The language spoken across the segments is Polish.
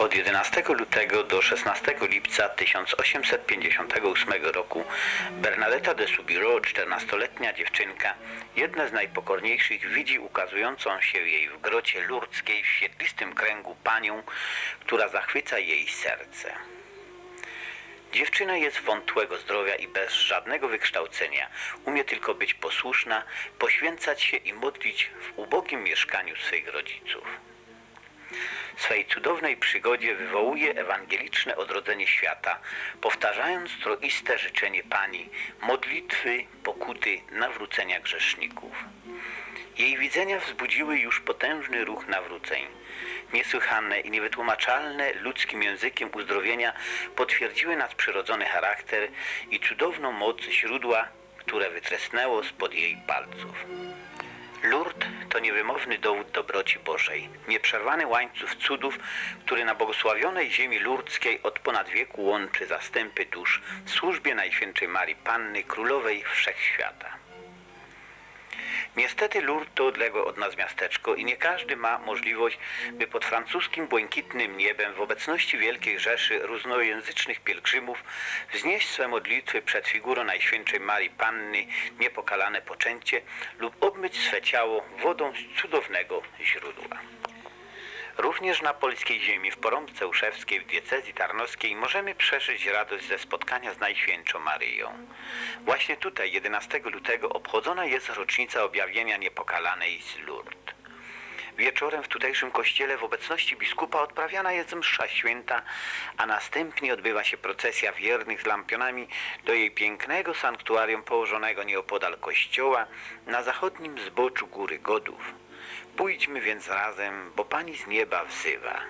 Od 11 lutego do 16 lipca 1858 roku Bernadetta de Soubirous, 14-letnia dziewczynka, jedna z najpokorniejszych, widzi ukazującą się jej w grocie lurdzkiej w świetlistym kręgu panią, która zachwyca jej serce. Dziewczyna jest wątłego zdrowia i bez żadnego wykształcenia. Umie tylko być posłuszna, poświęcać się i modlić w ubogim mieszkaniu swych rodziców. Swej cudownej przygodzie wywołuje ewangeliczne odrodzenie świata, powtarzając troiste życzenie Pani, modlitwy, pokuty, nawrócenia grzeszników. Jej widzenia wzbudziły już potężny ruch nawróceń. Niesłychane i niewytłumaczalne ludzkim językiem uzdrowienia potwierdziły nadprzyrodzony charakter i cudowną moc źródła, które wytresnęło spod jej palców. Lourdes to niewymowny dowód dobroci Bożej, nieprzerwany łańcuch cudów, który na błogosławionej ziemi lurdzkiej od ponad wieku łączy zastępy dusz w służbie Najświętszej Marii Panny, Królowej Wszechświata. Niestety Lourdes to odległe od nas miasteczko i nie każdy ma możliwość, by pod francuskim błękitnym niebem w obecności wielkiej rzeszy różnojęzycznych pielgrzymów wznieść swe modlitwy przed figurą Najświętszej Marii Panny, niepokalane poczęcie lub obmyć swe ciało wodą z cudownego źródła. Również na polskiej ziemi, w Porąbce Uszewskiej, w diecezji tarnowskiej możemy przeżyć radość ze spotkania z Najświętszą Maryją. Właśnie tutaj, 11 lutego, obchodzona jest rocznica objawienia niepokalanej z Lourdes. Wieczorem w tutejszym kościele w obecności biskupa odprawiana jest msza święta, a następnie odbywa się procesja wiernych z lampionami do jej pięknego sanktuarium położonego nieopodal kościoła na zachodnim zboczu Góry Godów. Pójdźmy więc razem, bo Pani z nieba wzywa.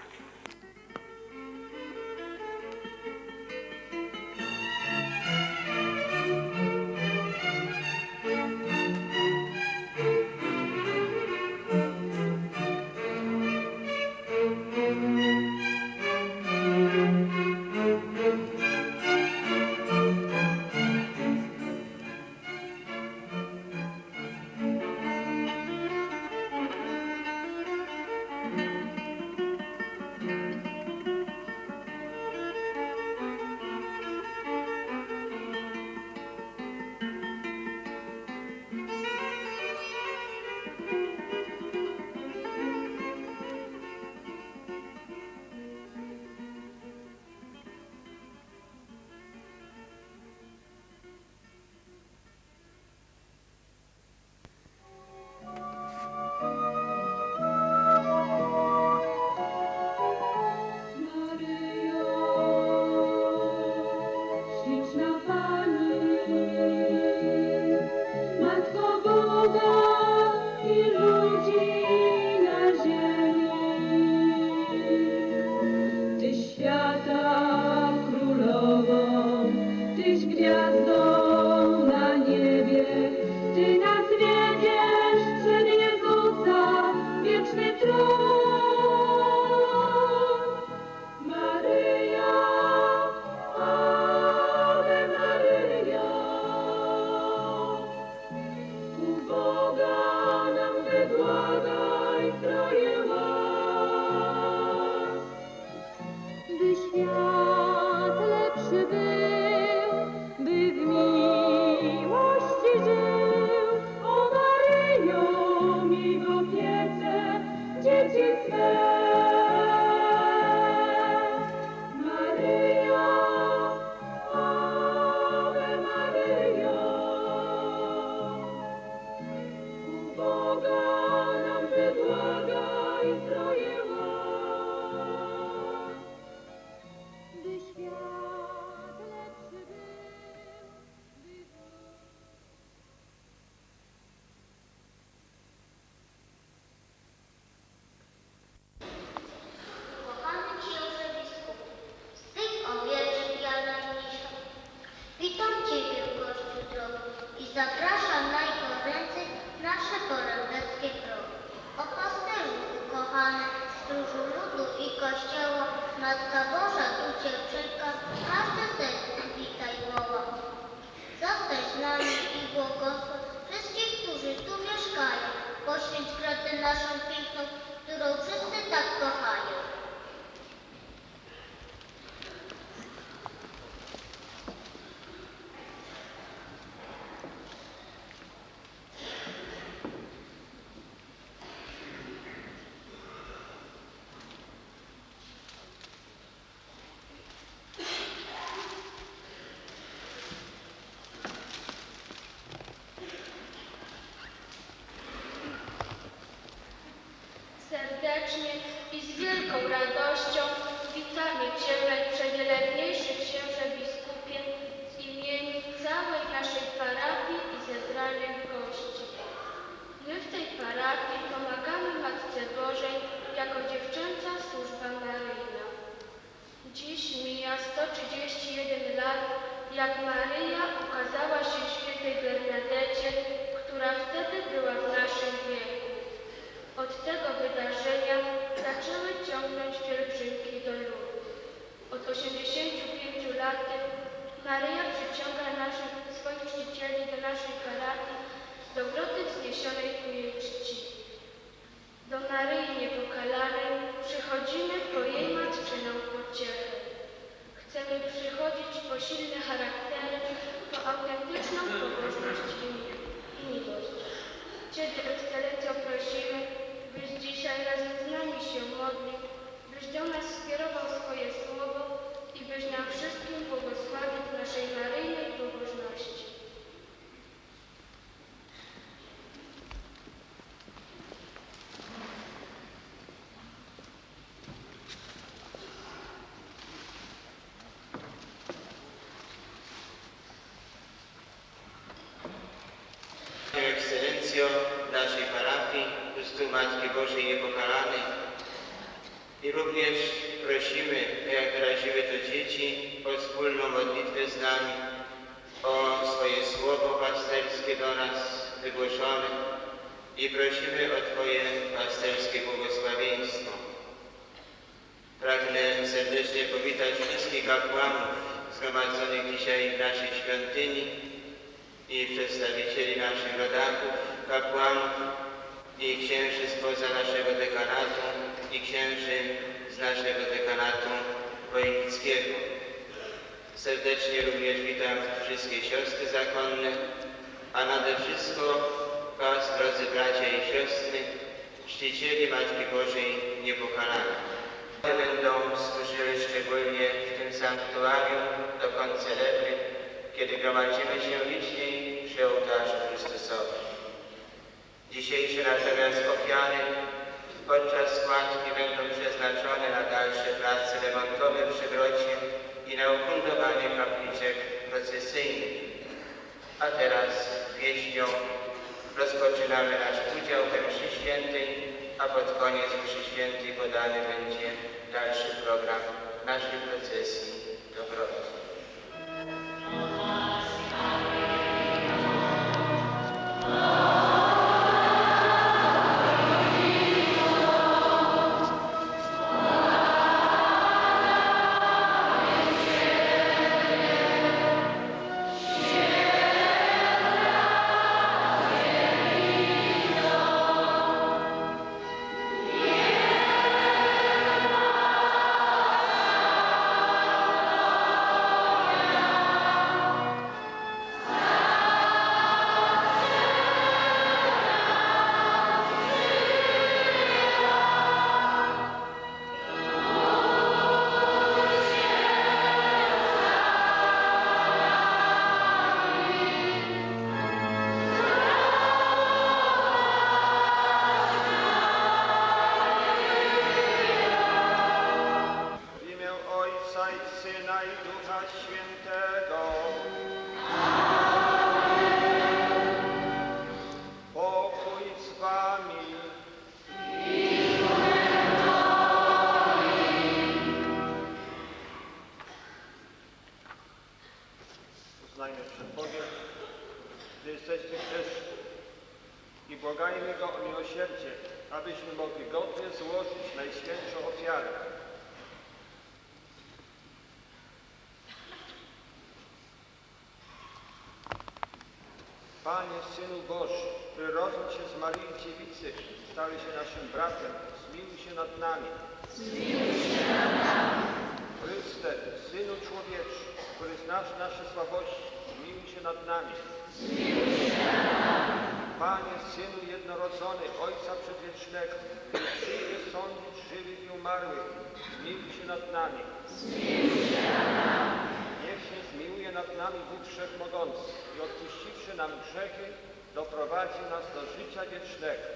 Dzieci Ekscelencjo naszej parafii, Chrystu Matki Bożej Niepokalanej i również prosimy, tak jak wyraziły to dzieci, o wspólną modlitwę z nami, o swoje słowo pasterskie do nas wygłoszone i prosimy o Twoje pasterskie błogosławieństwo. Pragnę serdecznie powitać wszystkich kapłanów zgromadzonych dzisiaj w naszej świątyni, i przedstawicieli naszych rodaków, kapłanów i księży spoza naszego dekanatu i księży z naszego dekanatu wojewódzkiego. Serdecznie również witam wszystkie siostry zakonne, a nade wszystko Was, drodzy bracia i siostry, czcicieli Matki Bożej Niepokalanej. Będą służyły szczególnie w tym sanktuarium do koncelebry, kiedy gromadzimy się liczniej przy ołtarzu Chrystusowym. Dzisiejsze natomiast ofiary podczas składki będą przeznaczone na dalsze prace remontowe przy grocie i na ufundowanie kapliczek procesyjnych. A teraz pieśnią rozpoczynamy nasz udział we mszy świętej, a pod koniec mszy świętej podany będzie dalszy program naszej procesji do Panie, Synu Boży, który rozumie się z Maryi Dziewicy, stałeś się naszym bratem, zmiłuj się nad nami. Zmiłuj się nad nami. Chryste, Synu Człowieczy, który znasz nasze słabości, zmiłuj się nad nami. Zmiłuj się nad nami. Panie, Synu Jednorodzony, Ojca Przedwiecznego, który przyjdzie sądzić żywych i umarłych, zmiłuj się nad nami. Niech się nad nami Bóg Wszechmogący i odpuściwszy nam grzechy, doprowadzi nas do życia wiecznego.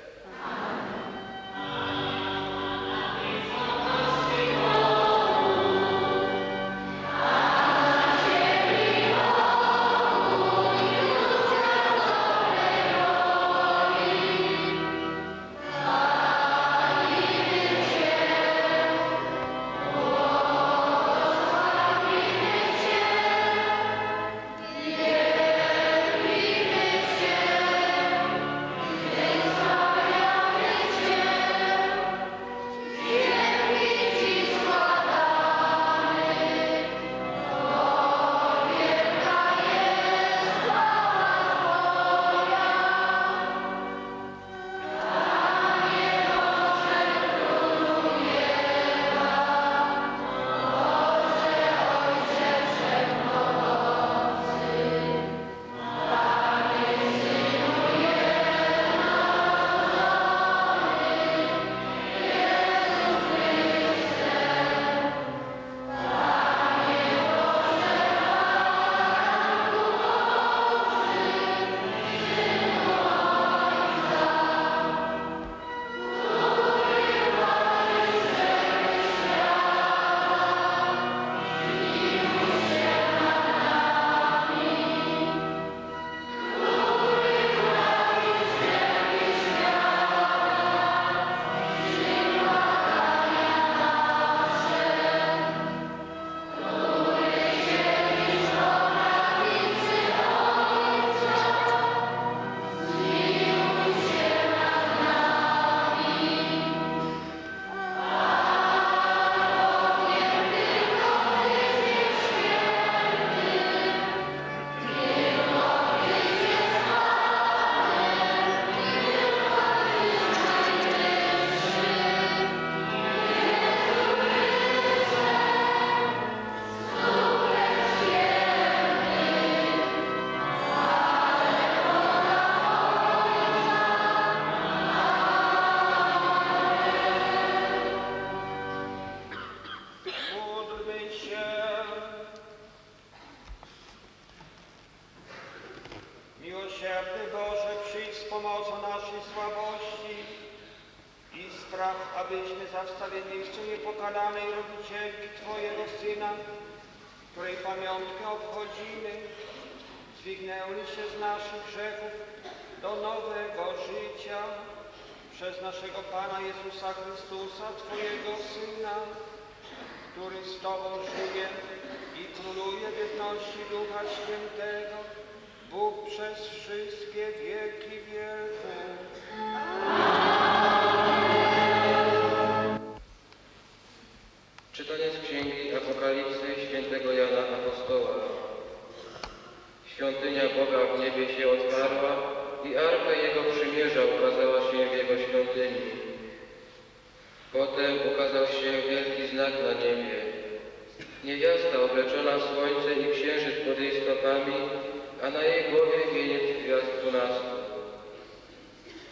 Pomoc o naszej słabości i spraw, abyśmy za wstawienie jeszcze niepokalanej rodzicielki Twojego Syna, której pamiątkę obchodzimy, dźwignęli się z naszych grzechów do nowego życia przez naszego Pana Jezusa Chrystusa, Twojego Syna, który z Tobą żyje i króluje w jedności Ducha Świętego, Bóg przez wszystkie wieki wieków. Czytanie z Księgi Apokalipsy świętego Jana Apostoła. Świątynia Boga w niebie się otwarła i arka Jego przymierza ukazała się w Jego świątyni. Potem ukazał się wielki znak na niebie. Niewiasta obleczona w słońce i księżyc pod jej stopami, a na jej głowie wieniec gwiazd dwunastu.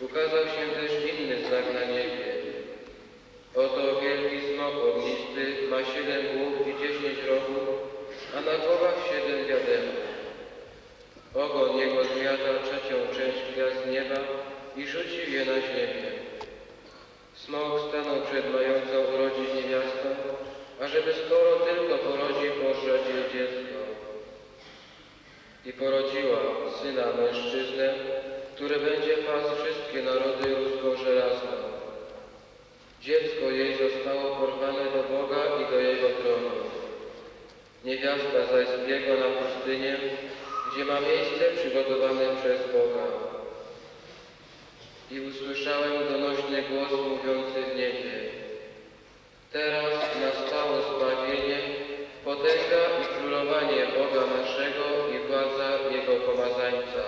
Ukazał się też inny znak na niebie. Oto wielki smok ognisty ma siedem głów i dziesięć rogów, a na głowach siedem diadełów. Ogon jego zmiata trzecią część gwiazd nieba i rzucił je na ziemię. Smok stanął przed mającą urodzić niewiastą, ażeby skoro tylko porodzi, pożreć jej dziecko. I porodziła syna mężczyznę, który będzie pasł wszystkie narody rózgą żelazną. Dziecko jej zostało porwane do Boga i do Jego tronu. Niewiasta zaś zbiegła na pustynię, gdzie ma miejsce przygotowane przez Boga. I usłyszałem donośny głos mówiący w niebie. Teraz nastało zbawienie, potęga i królowanie Boga naszego i władza Jego pomazańca.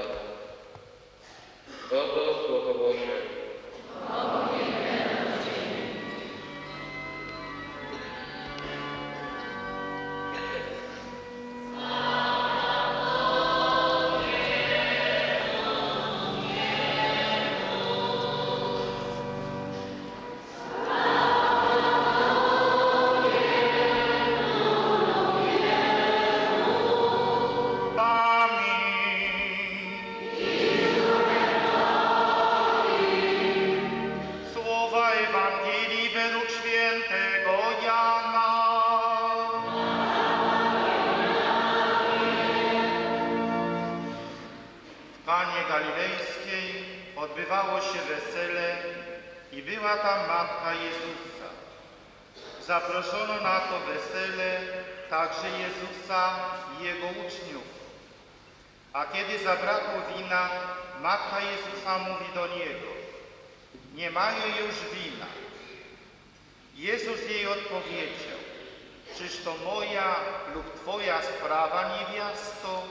Oto Słowo Boże. Słowa i była tam matka Jezusa. Zaproszono na to wesele także Jezusa i Jego uczniów. A kiedy zabrakło wina, matka Jezusa mówi do Niego, nie mają już wina. Jezus jej odpowiedział, czyż to moja lub Twoja sprawa, niewiasto?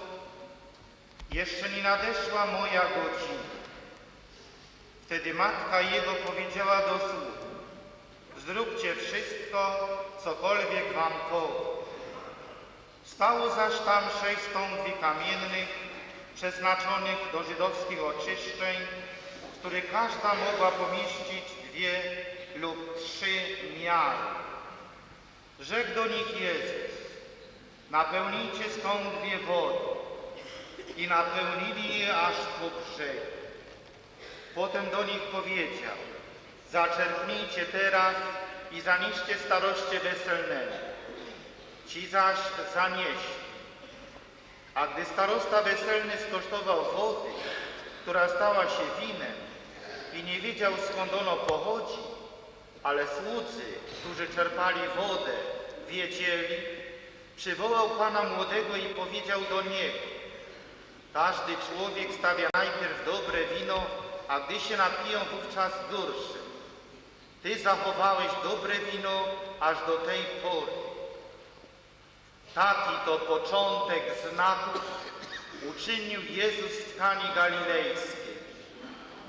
Jeszcze nie nadeszła moja godzina. Wtedy matka jego powiedziała do sług, zróbcie wszystko, cokolwiek wam powie. Stało zaś tam sześć stągwi kamiennych, przeznaczonych do żydowskich oczyszczeń, w których każda mogła pomieścić dwie lub trzy miary. Rzekł do nich Jezus, napełnijcie stągwie wodą. I napełnili je aż po brzeg. Potem do nich powiedział, zaczerpnijcie teraz i zanieście staroście weselnemu. Ci zaś zanieśli. A gdy starosta weselny skosztował wody, która stała się winem i nie wiedział skąd ono pochodzi, ale słudzy, którzy czerpali wodę, wiedzieli, przywołał pana młodego i powiedział do niego, każdy człowiek stawia najpierw dobre wino, a gdy się napiją, wówczas gorsze. Ty zachowałeś dobre wino aż do tej pory. Taki to początek znaków uczynił Jezus w Kani Galilejskiej.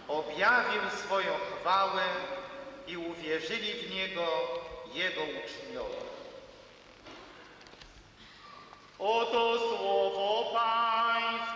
Objawił swoją chwałę i uwierzyli w Niego Jego uczniowie. Oto słowo Pańskie.